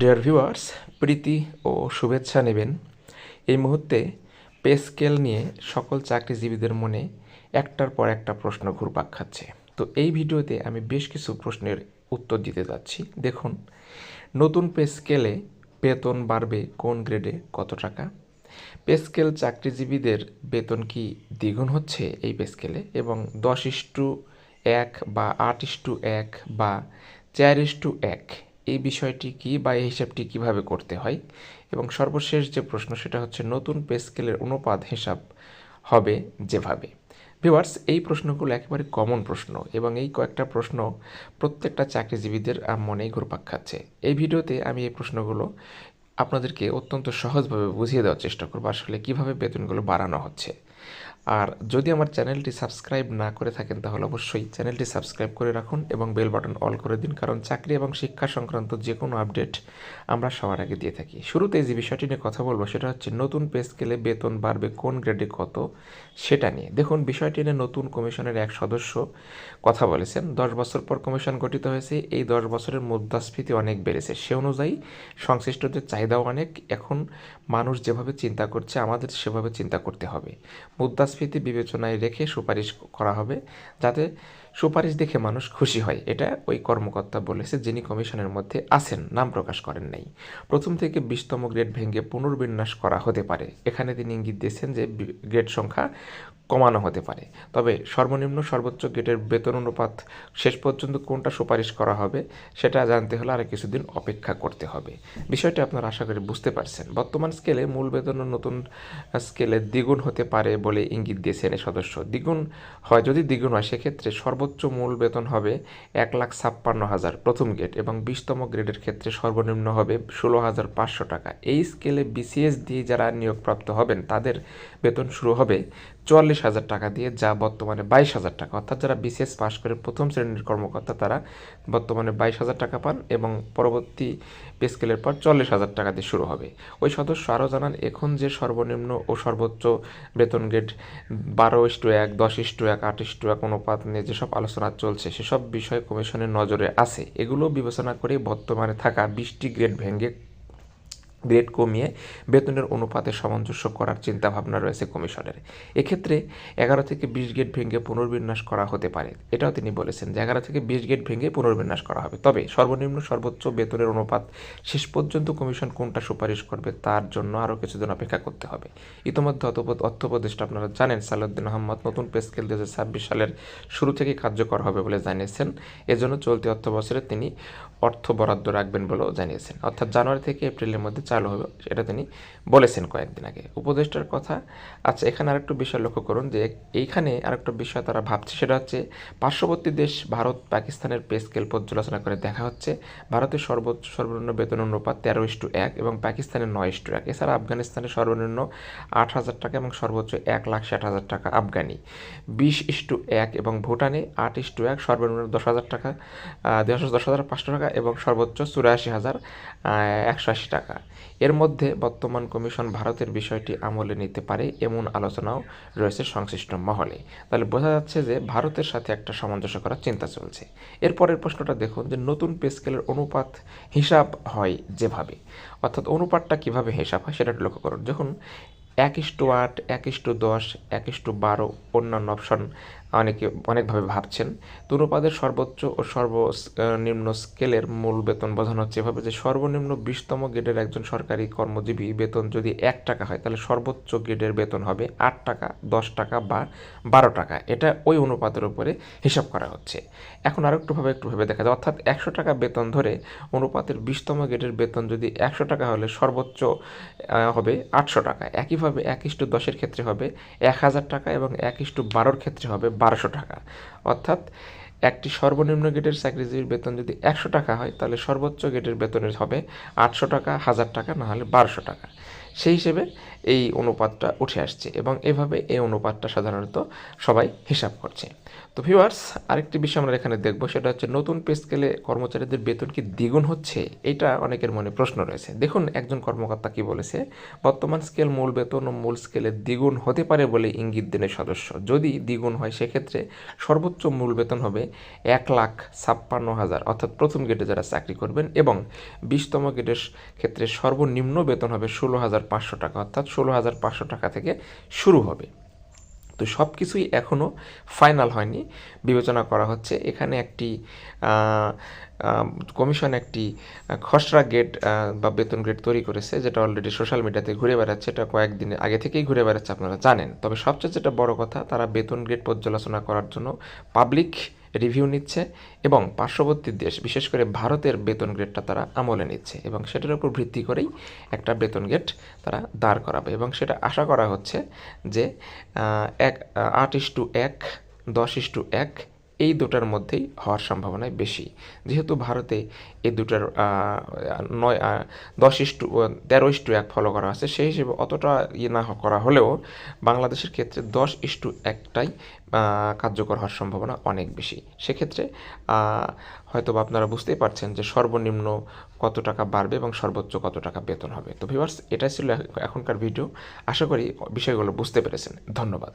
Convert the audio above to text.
Dear viewers প্রীতি ও শুভেচ্ছা নেবেন। এই মুহূর্তে পে স্কেল নিয়ে সকল চাকরিজীবীদের মনে একটার পর একটা প্রশ্ন ঘুরপাক খাচ্ছে। তো এই ভিডিওতে আমি বেশ কিছু প্রশ্নের উত্তর দিতে যাচ্ছি। দেখুন, নতুন পে স্কেলে বেতন বাড়বে কোন গ্রেডে কত টাকা? পে স্কেল চাকরিজীবীদের বেতন কি দ্বিগুণ হচ্ছে এই পে স্কেলে এবং দশ ইস্টু এক বা আট ইস্টু এক বা চার ইস্টু এক এই বিষয়টি কি বা এই হিসাবটি কীভাবে করতে হয়? এবং সর্বশেষ যে প্রশ্ন, সেটা হচ্ছে নতুন পে স্কেলের অনুপাত হিসাব হবে যেভাবে। ভিওয়ার্স এই প্রশ্নগুলো একেবারে কমন প্রশ্ন এবং এই কয়েকটা প্রশ্ন প্রত্যেকটা চাকরিজীবীদের মনেই ঘুরপাক খাচ্ছে। এই ভিডিওতে আমি এই প্রশ্নগুলো আপনাদেরকে অত্যন্ত সহজভাবে বুঝিয়ে দেওয়ার চেষ্টা করব, আসলে কীভাবে বেতনগুলো বাড়ানো হচ্ছে। আর যদি আমার চ্যানেলটি সাবস্ক্রাইব না করে থাকেন, তাহলে অবশ্যই চ্যানেলটি সাবস্ক্রাইব করে রাখুন এবং বেল বাটন অল করে দিন, কারণ চাকরি এবং শিক্ষা সংক্রান্ত যে কোনো আপডেট আমরা সবার আগে দিয়ে থাকি। শুরুতে যে বিষয়টি নিয়ে কথা বলব, সেটা হচ্ছে নতুন পে স্কেলে বেতন বাড়বে কোন গ্রেডে কত, সেটা নিয়ে। দেখুন, বিষয়টি নিয়ে নতুন কমিশনের এক সদস্য কথা বলেছেন। দশ বছর পর কমিশন গঠিত হয়েছে, এই দশ বছরের মুদ্রাস্ফীতি অনেক বেড়েছে। সে অনুযায়ী সংশ্লিষ্টদের চাহিদাও অনেক। এখন মানুষ যেভাবে চিন্তা করছে, আমাদের সেভাবে চিন্তা করতে হবে। মুদ্রাস্ফীতি বিবেচনায় রেখে সুপারিশ করা হবে যাতে সুপারিশ দেখে মানুষ খুশি হয়। এটা ওই কর্মকর্তা বলেছে যিনি কমিশনের মধ্যে আছেন, নাম প্রকাশ করেন নাই। প্রথম থেকে বিশতম গ্রেড ভেঙে পুনর্বিন্যাস করা হতে পারে। এখানে তিনি ইঙ্গিত দিয়েছেন যে গ্রেড সংখ্যা কমানো হতে পারে। তবে সর্বনিম্ন সর্বোচ্চ গ্রেডের বেতন অনুপাত শেষ পর্যন্ত কোনটা সুপারিশ করা হবে, সেটা জানতে হলে আর কিছুদিন অপেক্ষা করতে হবে। বিষয়টি আপনারা আশা করি বুঝতে পারছেন। বর্তমান স্কেলে মূল বেতন নতুন স্কেলে দ্বিগুণ হতে পারে বলে ইঙ্গিত দিয়েছেন এই সদস্য। দ্বিগুণ হয়, যদি দ্বিগুণ হয়, সেক্ষেত্রে সর্বোচ্চ মূল বেতন হবে এক লাখ ছাপ্পান্ন হাজার প্রথম গ্রেড এবং বিশতম গ্রেডের ক্ষেত্রে সর্বনিম্ন হবে ষোলো হাজার পাঁচশো টাকা। এই স্কেলে বিসিএস দিয়ে যারা নিয়োগপ্রাপ্ত হবেন, তাদের বেতন শুরু হবে চুয়াল্লিশ হাজার টাকা দিয়ে, যা বর্তমানে বাইশ হাজার টাকা। অর্থাৎ যারা বিসিএস পাশ করে প্রথম শ্রেণির কর্মকর্তা, তারা বর্তমানে বাইশ হাজার টাকা পান এবং পরবর্তী পে স্কেলের পর চল্লিশ হাজার টাকা দিয়ে শুরু হবে। ওই সদস্য আরও জানান, এখন যে সর্বনিম্ন ও সর্বোচ্চ বেতন গ্রেড বারো ইস্টু এক, দশ ইস্টু এক, আট ইস্টু এক অনুপাত নিয়ে যেসব আলোচনা চলছে, সেসব বিষয় কমিশনের নজরে আছে। এগুলো বিবেচনা করে বর্তমানে থাকা বিশটি গ্রেড ভেঙে গ্রেড কমিয়ে বেতনের অনুপাতে সামঞ্জস্য করার চিন্তা ভাবনা রয়েছে কমিশনের। এক্ষেত্রে এগারো থেকে বিশ গেট ভেঙে পুনর্বিন্যাস করা হতে পারে, এটাও তিনি বলেছেন যে এগারো থেকে বিশ গেট ভেঙে পুনর্বিন্যাস করা হবে। তবে সর্বনিম্ন সর্বোচ্চ বেতনের অনুপাত শেষ পর্যন্ত কমিশন কোনটা সুপারিশ করবে তার জন্য আরও কিছুদিন অপেক্ষা করতে হবে। ইতিমধ্যে অর্থ- অর্থ উপদেষ্টা আপনারা জানেন, সালাউদ্দিন আহমদ নতুন পে স্কেল দু ছাব্বিশ সালের শুরু থেকে কার্যকর হবে বলে জানিয়েছেন। এজন্য চলতি অর্থ বছরে তিনি অর্থ বরাদ্দ রাখবেন বলেও জানিয়েছেন। অর্থাৎ জানুয়ারি থেকে এপ্রিলের মধ্যে চালু হবে এটা তিনি বলেছেন কয়েকদিন আগে। উপদেষ্টার কথা আচ্ছা এখানে আরেকটু বিষয় লক্ষ্য করুন যে এইখানে আরেকটা বিষয় তারা ভাবছে, সেটা হচ্ছে পার্শ্ববর্তী দেশ ভারত, পাকিস্তানের পে স্কেল পর্যালোচনা করে দেখা হচ্ছে। ভারতের সর্বোচ্চ, সর্বনিম্ন বেতন অনুপাত তেরো ইস্টু এক এবং পাকিস্তানের নয় ইস্টু এক। এছাড়া আফগানিস্তানের সর্বনিম্ন আট হাজার টাকা এবং সর্বোচ্চ এক লাখ ষাট হাজার টাকা আফগানি। বিশ ইস্টু এক এবং ভুটানে আট ইস্টু এক, সর্বনিম্ন দশ হাজার টাকা দশ হাজার পাঁচশো টাকা এবং সর্বোচ্চ চুরাশি হাজার একশো আশি টাকা। এর মধ্যে বর্তমান কমিশন ভারতের বিষয়টি আমলে নিতে পারে এমন আলোচনাও রয়েছে সংশ্লিষ্ট মহলে। তাহলে বোঝা যাচ্ছে যে ভারতের সাথে একটা সামঞ্জস্য করার চিন্তা চলছে। এরপরের প্রশ্নটা দেখুন যে নতুন পে স্কেলের অনুপাত হিসাব হয় যেভাবে, অর্থাৎ অনুপাতটা কীভাবে হিসাব হয় সেটা লক্ষ্য করুন। যখন এক ইস্টু আট, এক ইস্টু দশ, এক ইস্টু বারো, অন্যান্য অপশন অনেকে অনেকভাবে ভাবছেন। তো অনুপাতের সর্বোচ্চ ও সর্বনিম্ন স্কেলের মূল বেতন বোঝানো হচ্ছে। এভাবে যে সর্বনিম্ন বিশতম গ্রেডের একজন সরকারি কর্মজীবী বেতন যদি এক টাকা হয়, তাহলে সর্বোচ্চ গ্রেডের বেতন হবে আট টাকা, দশ টাকা বা বারো টাকা। এটা ওই অনুপাতের উপরে হিসাব করা হচ্ছে। এখন আরও একটুভাবে একটু ভেবে দেখা যায়। অর্থাৎ একশো টাকা বেতন ধরে অনুপাতের বিশতম গ্রেডের বেতন যদি একশো টাকা হলে সর্বোচ্চ হবে আটশো টাকা। একইভাবে এক ইস্টু দশের ক্ষেত্রে হবে এক হাজার টাকা এবং এক ইস্টু বারোর ক্ষেত্রে হবে বারোশো টাকা। অর্থাৎ একটি সর্বনিম্ন গেটের চাকরিজীবীর বেতন যদি একশো টাকা হয়, তাহলে সর্বোচ্চ গেটের বেতনের হবে আটশো টাকা, হাজার টাকা, না হলে বারোশো টাকা। সেই হিসেবে এই অনুপাতটা উঠে আসছে এবং এভাবে এই অনুপাতটা সাধারণত সবাই হিসাব করছে। তো ভিউয়ার্স আরেকটি বিষয় আমরা এখানে দেখব, সেটা হচ্ছে নতুন পে স্কেলে কর্মচারীদের বেতন কি দ্বিগুণ হচ্ছে? এটা অনেকের মনে প্রশ্ন রয়েছে। দেখুন, একজন কর্মকর্তা কি বলেছে? বর্তমান স্কেল মূল বেতন ও মূল স্কেলে দ্বিগুণ হতে পারে বলে ইঙ্গিত দেন এই সদস্য। যদি দ্বিগুণ হয়, সেক্ষেত্রে সর্বোচ্চ মূল বেতন হবে এক লাখ ছাপ্পান্ন হাজার, অর্থাৎ প্রথম গেটে যারা চাকরি করবেন এবং বিশতম গেটের ক্ষেত্রে সর্বনিম্ন বেতন হবে ষোলো হাজার পাঁচশো টাকা, অর্থাৎ ষোলো হাজার পাঁচশো টাকা থেকে শুরু হবে। তো সব কিছুই এখনও ফাইনাল হয়নি। বিবেচনা করা হচ্ছে এখানে একটি কমিশন একটি খসড়া গেট বা বেতন গ্রেড তৈরি করেছে, যেটা অলরেডি সোশ্যাল মিডিয়াতে ঘুরে বেড়াচ্ছে। এটা কয়েকদিন আগে থেকেই ঘুরে বেড়াচ্ছে, আপনারা জানেন। তবে সবচেয়ে যেটা বড় কথা, তারা বেতন গ্রেড পর্যালোচনা করার জন্য পাবলিক রিভিউ নিচ্ছে এবং পার্শ্ববর্তী দেশ, বিশেষ করে ভারতের বেতন গ্রেডটা তারা আমলে নিচ্ছে এবং সেটার উপর ভিত্তি করেই একটা বেতন গেট তারা দাঁড় করাবে এবং সেটা আশা করা হচ্ছে যে এক আট ইস টু এক, দশ ইস টু এক এই দুটার মধ্যেই হওয়ার সম্ভাবনাই বেশি। যেহেতু ভারতে এই দুটার নয় দশ ইস্টু তেরো ইস্টু এক ফলো করা আছে, সেই হিসেবে অতটা ইয়ে না করা হলেও বাংলাদেশের ক্ষেত্রে দশ ইস্টু একটাই কার্যকর হওয়ার সম্ভাবনা অনেক বেশি। সেক্ষেত্রে হয়তো আপনারা বুঝতেই পারছেন যে সর্বনিম্ন কত টাকা বাড়বে এবং সর্বোচ্চ কত টাকা বেতন হবে। তো ভিউয়ার্স এটাই ছিল এখনকার ভিডিও। আশা করি বিষয়গুলো বুঝতে পেরেছেন। ধন্যবাদ।